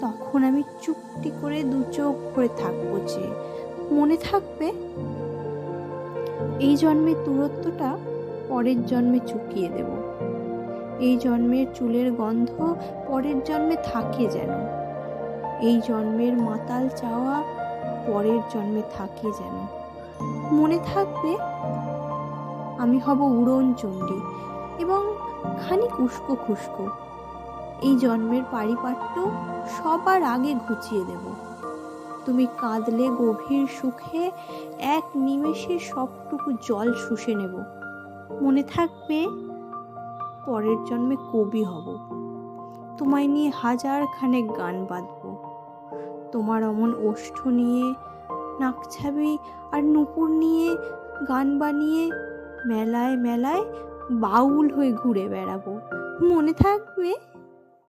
তখন আমি চুপটি করে দু চোখ করে থাকব যে মনে থাকবে এই জন্মের দূরত্বটা পরের জন্মে চুকিয়ে দেব। এই জন্মের চুলের গন্ধ পরের জন্মে থাকে যেন। এই জন্মের মাতাল চাওয়া পরের জন্মে থাকে যেন। মনে থাকবে আমি হব উড়ন চণ্ডী এবং খানিক উস্কো খুস্কো। এই জন্মের পারিপাট্য সবার আগে ঘুচিয়ে দেব। তুমি কাঁদলে গভীর সুখে, এক নিমেষে সবটুকু জল শুষে নেব। মনে থাকবে, পরের জন্মে কবি হব। তোমায় নিয়ে হাজার খানেক গান বাঁধব তোমার অমন ওষ্ঠ নিয়ে নাকছাবি আর নুপুর নিয়ে, গান বানিয়ে মেলায় মেলায় বাউল হয়ে ঘুরে বেড়াবো। মনে থাকবে?